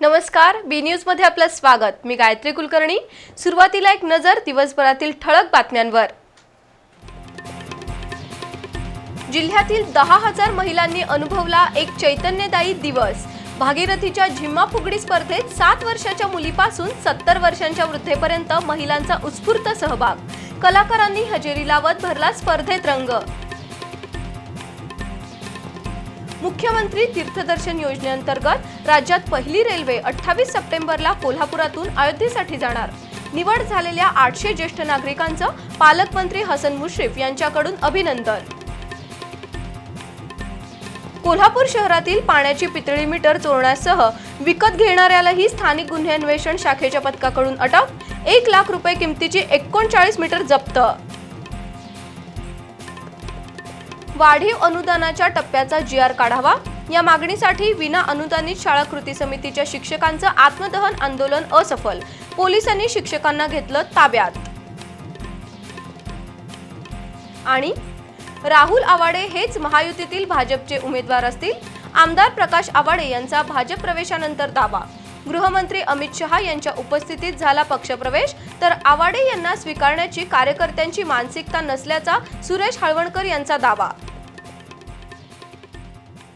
नमस्कार बी न्यूजमध्ये आपलं स्वागत. मी गायत्री कुलकर्णी. सुरुवातीला एक नजर दिवसभरातील ठळक बातम्यांवर. जिल्ह्यातील दहा हजार महिलांनी अनुभवला एक चैतन्यदायी दिवस. भागीरथीच्या झिम्मा फुगडी स्पर्धेत सात वर्षाच्या मुलीपासून सत्तर वर्षांच्या वृद्धेपर्यंत महिलांचा उत्स्फूर्त सहभाग. कलाकारांनी हजेरी लावत भरला स्पर्धेत रंग. मुख्यमंत्री तीर्थदर्शन योजनेअंतर्गत राज्यात पहिली रेल्वे अठ्ठावीस सप्टेंबरला कोल्हापुरातून अयोध्येसाठी जाणार. निवड झालेल्या आठशे ज्येष्ठ नागरिकांचं पालकमंत्री हसन मुश्रीफ यांच्याकडून अभिनंदन. कोल्हापूर शहरातील पाण्याची पितळी मीटर चोरण्यासह विकत घेणाऱ्यालाही स्थानिक गुन्हे अन्वेषण शाखेच्या पथकाकडून अटक एक लाख रुपये किमतीची एकोणचाळीस मीटर जप्त. वाढीव अनुदानाच्या टप्प्याचा जी आर काढावा. या मागणीसाठी विना अनुदानित शाळा कृती समितीच्या शिक्षकांचं आत्मदहन आंदोलन असफल. पोलिसांनी शिक्षकांना घेतलं ताब्यात. आणि राहुल आवाडे हेच महायुतीतील भाजपचे उमेदवार असतील. आमदार प्रकाश आवाडे यांचा भाजप प्रवेशानंतर दावा. गृहमंत्री अमित शहा यांच्या उपस्थितीत झाला पक्षप्रवेश. तर आवाडे यांना स्वीकारण्याची कार्यकर्त्यांची मानसिकता नसल्याचा सुरेश हळवणकर यांचा दावा.